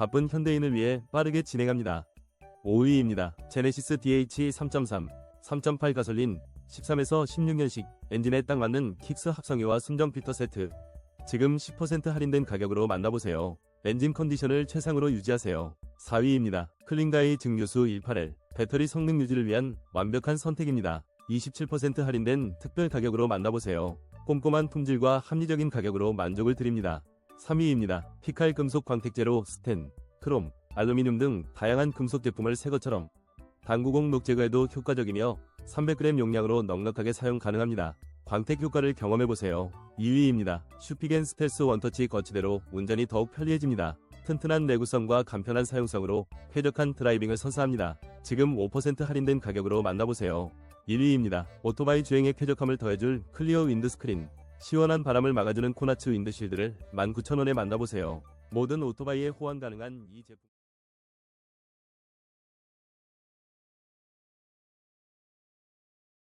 바쁜 현대인을 위해 빠르게 진행합니다. 5위입니다. 제네시스 DH 3.3, 3.8 가솔린 13에서 16년식 엔진에 딱 맞는 킥스 합성유와 순정 필터 세트. 지금 10% 할인된 가격으로 만나보세요. 엔진 컨디션을 최상으로 유지하세요. 4위입니다. 클린가이 증류수 18L 배터리 성능 유지를 위한 완벽한 선택입니다. 27% 할인된 특별 가격으로 만나보세요. 꼼꼼한 품질과 합리적인 가격으로 만족을 드립니다. 3위입니다. 피칼 금속 광택제로 스텐, 크롬, 알루미늄 등 다양한 금속 제품을 새 것처럼 당구공 녹 제거에도 효과적이며 300g 용량으로 넉넉하게 사용 가능합니다. 광택 효과를 경험해보세요. 2위입니다. 슈피겐 스텔스 원터치 거치대로 운전이 더욱 편리해집니다. 튼튼한 내구성과 간편한 사용성으로 쾌적한 드라이빙을 선사합니다. 지금 5% 할인된 가격으로 만나보세요. 1위입니다. 오토바이 주행에 쾌적함을 더해줄 클리어 윈드스크린. 시원한 바람을 막아주는 코나츠 윈드실드를 19,000원에 만나보세요. 모든 오토바이에 호환 가능한 이 제품.